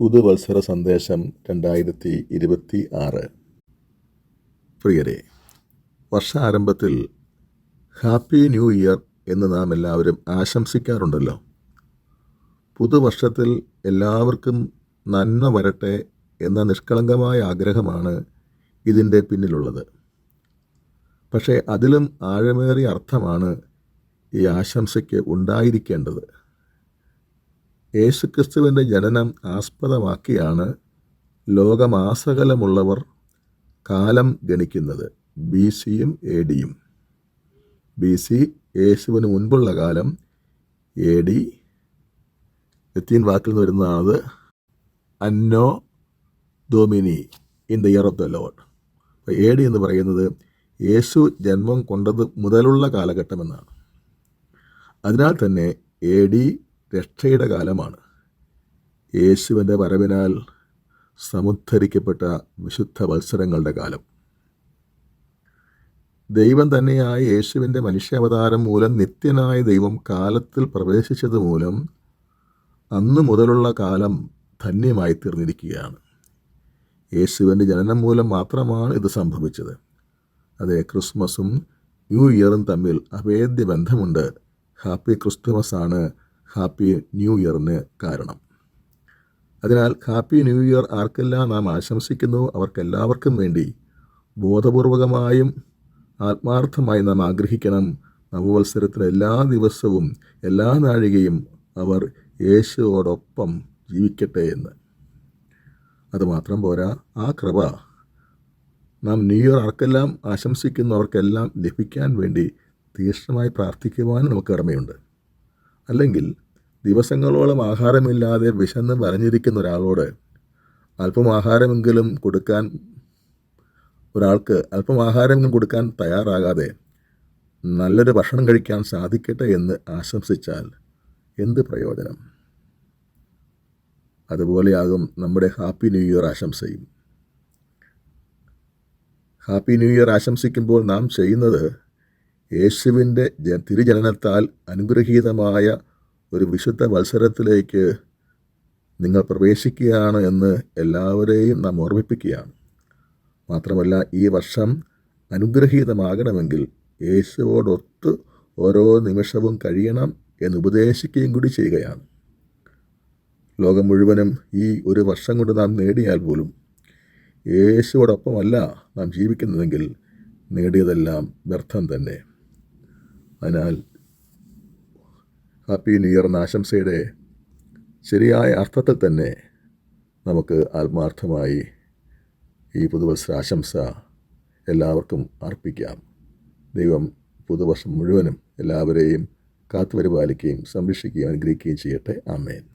പുതുവത്സര സന്ദേശം രണ്ടായിരത്തി ഇരുപത്തി ആറ് പ്രിയരെ വർഷാരംഭത്തിൽ ഹാപ്പി ന്യൂ ഇയർ എന്ന് നാം എല്ലാവരും ആശംസിക്കാറുണ്ടല്ലോ. പുതുവർഷത്തിൽ എല്ലാവർക്കും നന്മ വരട്ടെ എന്ന നിഷ്കളങ്കമായ ആഗ്രഹമാണ് ഇതിന്റെ പിന്നിലുള്ളത്. പക്ഷേ അതിലും ആഴമേറിയ അർത്ഥമാണ് ഈ ആശംസയ്ക്ക് ഉണ്ടായിരിക്കേണ്ടത്. യേശുക്രിസ്തുവിന്റെ ജനനം ആസ്പദമാക്കിയാണ് ലോകമാസകലമുള്ളവർ കാലം ഗണിക്കുന്നത്. ബി സിയും എ ഡിയും. ബി സി യേശുവിന് മുൻപുള്ള കാലം എ ഡി. ലത്തീൻ വാക്കിൽ നിന്ന് വരുന്നതാണത്. Anno domini in the year of the lord. അപ്പോൾ എ ഡി എന്ന് പറയുന്നത് യേശു ജന്മം കൊണ്ടത് മുതലുള്ള കാലഘട്ടമെന്നാണ് അതിനാൽ തന്നെ എ ഡി രക്ഷയുടെ കാലമാണ്. യേശുവിന്റെ വരവിനാൽ സമുദ്ധരിക്കപ്പെട്ട വിശുദ്ധ വത്സരങ്ങളുടെ കാലം. ദൈവം തന്നെയായ യേശുവിന്റെ മനുഷ്യാവതാരം മൂലം നിത്യനായ ദൈവം കാലത്തിൽ പ്രവേശിച്ചത് മൂലം അന്ന് മുതലുള്ള കാലം ധന്യമായി തീർന്നിരിക്കുകയാണ്. യേശുവിന്റെ ജനനം മൂലം മാത്രമാണ് ഇത് സംഭവിച്ചത്. അതെ ക്രിസ്മസും ന്യൂ ഇയറും തമ്മിൽ അഭേദ്യ ബന്ധമുണ്ട്. ഹാപ്പി ക്രിസ്തുമസ് ആണ് ഹാപ്പി ന്യൂ ഇയറിന് കാരണം. അതിനാൽ ഹാപ്പി ന്യൂ ഇയർ ആർക്കെല്ലാം നാം ആശംസിക്കുന്നു? അവർക്കെല്ലാവർക്കും വേണ്ടി ബോധപൂർവകമായും ആത്മാർത്ഥമായി നാം ആഗ്രഹിക്കണം. നവവത്സരത്തിലെ എല്ലാ ദിവസവും എല്ലാ നാഴികയും അവർ യേശുവോടൊപ്പം ജീവിക്കട്ടെ എന്ന്. അതുമാത്രം പോരാ ആ കൃപ നാം ന്യൂ ഇയർ ആർക്കെല്ലാം ആശംസിക്കുന്നവർക്കെല്ലാം ലഭിക്കാൻ വേണ്ടി തീക്ഷ്ണമായി പ്രാർത്ഥിക്കുവാനും നമുക്ക് കടമയുണ്ട്. അല്ലെങ്കിൽ ദിവസങ്ങളോളം ആഹാരമില്ലാതെ വിശന്ന് വരഞ്ഞിരിക്കുന്ന ഒരാളോട് അല്പം ആഹാരമെങ്കിലും കൊടുക്കാൻ ഒരാൾക്ക് അല്പം ആഹാരമെങ്കിലും കൊടുക്കാൻ തയ്യാറാകാതെ നല്ലൊരു ഭക്ഷണം കഴിക്കാൻ സാധിക്കട്ടെ എന്ന് ആശംസിച്ചാൽ എന്ത് പ്രയോജനം? അതുപോലെയാകും നമ്മുടെ ഹാപ്പി ന്യൂ ഇയർ ആശംസയും. ഹാപ്പി ന്യൂ ഇയർ ആശംസിക്കുമ്പോൾ നാം ചെയ്യുന്നത് യേശുവിന്റെ തിരുജനനത്താൽ അനുഗ്രഹീതമായ ഒരു വിശുദ്ധ മത്സരത്തിലേക്ക് നിങ്ങൾ പ്രവേശിക്കുകയാണ് എന്ന് എല്ലാവരെയും നാം ഓർമ്മിപ്പിക്കുകയാണ്. മാത്രമല്ല ഈ വർഷം അനുഗ്രഹീതമാകണമെങ്കിൽ യേശുവോടൊത്ത് ഓരോ നിമിഷവും കഴിയണം എന്ന് ഉപദേശിക്കുകയും കൂടി ചെയ്യുകയാണ്. ലോകം മുഴുവനും ഈ ഒരു വർഷം കൊണ്ട് നാം നേടിയാൽ പോലും യേശുവോടൊപ്പമല്ല നാം ജീവിക്കുന്നതെങ്കിൽ നേടിയതെല്ലാം വ്യർത്ഥം തന്നെ. അതിനാൽ ഹാപ്പി ന്യൂ ഇയർ എന്ന ആശംസയുടെ ശരിയായ അർത്ഥത്തിൽ തന്നെ നമുക്ക് ആത്മാർത്ഥമായി ഈ പുതുവത്സര ആശംസ എല്ലാവർക്കും അർപ്പിക്കാം. ദൈവം പുതുവർഷം മുഴുവനും എല്ലാവരെയും കാത്തുപരിപാലിക്കുകയും സംരക്ഷിക്കുകയും അനുഗ്രഹിക്കുകയും ചെയ്യട്ടെ. ആമേൻ.